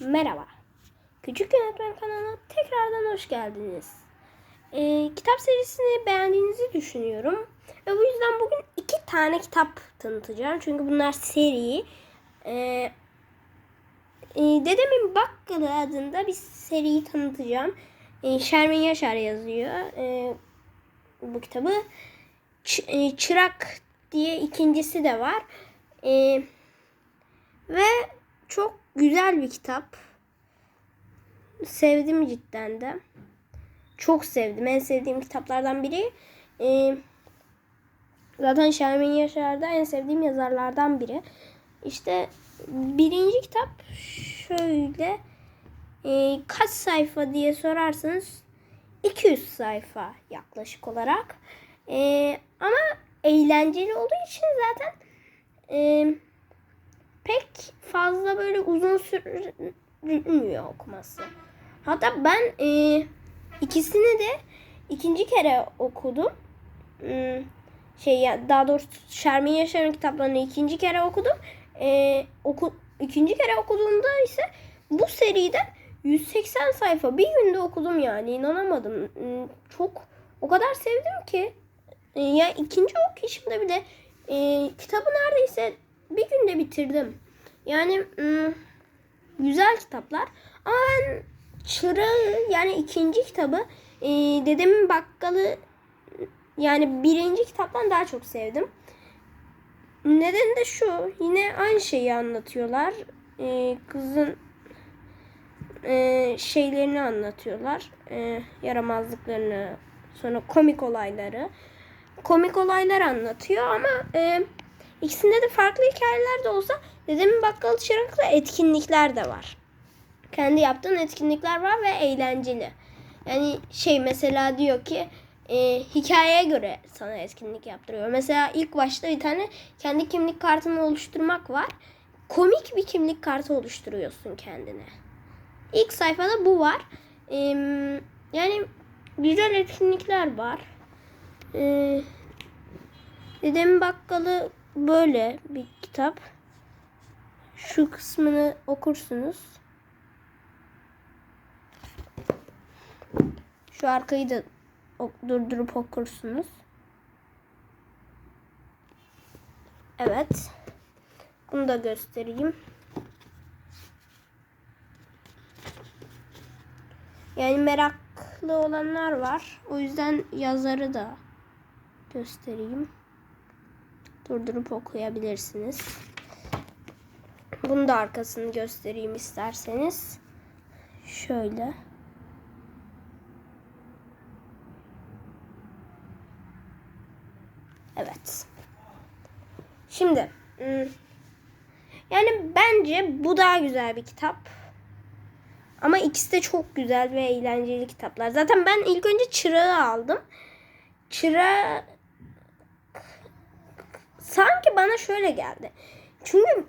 Merhaba. Küçük Yönetmen kanalına tekrardan hoş geldiniz. Ee, kitap serisini beğendiğinizi düşünüyorum. Ve bu yüzden bugün iki tane kitap tanıtacağım. Çünkü bunlar seri. Ee, e, Dedemin Bakkalı adında bir seriyi tanıtacağım. Ee, Şermin Yaşar yazıyor. Ee, bu kitabı. Ç- e, Çırak diye ikincisi de var. Ee, ve çok güzel bir kitap. Sevdim cidden de. Çok sevdim. En sevdiğim kitaplardan biri. Ee, zaten Şermin Yaşar'da en sevdiğim yazarlardan biri. İşte birinci kitap şöyle e, kaç sayfa diye sorarsanız 200 sayfa yaklaşık olarak. Ee, ama eğlenceli olduğu için zaten e, pek fazla böyle uzun sürmüyor okuması. Hatta ben e, ikisini de ikinci kere okudum. Hmm, şey ya daha doğrusu Şermin Yaşar'ın kitaplarını ikinci kere okudum. E, oku, ikinci kere okuduğumda ise bu seriden 180 sayfa bir günde okudum yani inanamadım. Hmm, Çok o kadar sevdim ki e, ya ikinci okuyuşumda bile e, kitabı neredeyse bir günde bitirdim. Yani ım, güzel kitaplar. Ama ben Çırağı yani ikinci kitabı e, Dedemin Bakkalı yani birinci kitaptan daha çok sevdim. Nedeni de şu. Yine aynı şeyi anlatıyorlar. Kızın e, şeylerini anlatıyorlar. Yaramazlıklarını, sonra komik olayları. Komik olaylar anlatıyor ama e, ikisinde de farklı hikayeler de olsa dedemin bakkalı çırakla etkinlikler de var. Kendi yaptığın etkinlikler var ve eğlenceli. Yani şey mesela diyor ki e, hikayeye göre sana etkinlik yaptırıyor. Mesela ilk başta bir tane kendi kimlik kartını oluşturmak var. Komik bir kimlik kartı oluşturuyorsun kendine. İlk sayfada bu var. E, yani güzel etkinlikler var. E, Dedemin Bakkalı böyle bir kitap. Şu kısmını okursunuz. Şu arkayı da durdurup okursunuz. Evet. Bunu da göstereyim. Yani meraklı olanlar var. O yüzden yazarı da göstereyim. Durdurup okuyabilirsiniz. Bunu da arkasını göstereyim isterseniz. Şöyle. Evet. Şimdi ım, yani bence bu daha güzel bir kitap. Ama ikisi de çok güzel ve eğlenceli kitaplar. Zaten ben ilk önce Çırağı aldım. Çırağı sanki bana şöyle geldi. Çünkü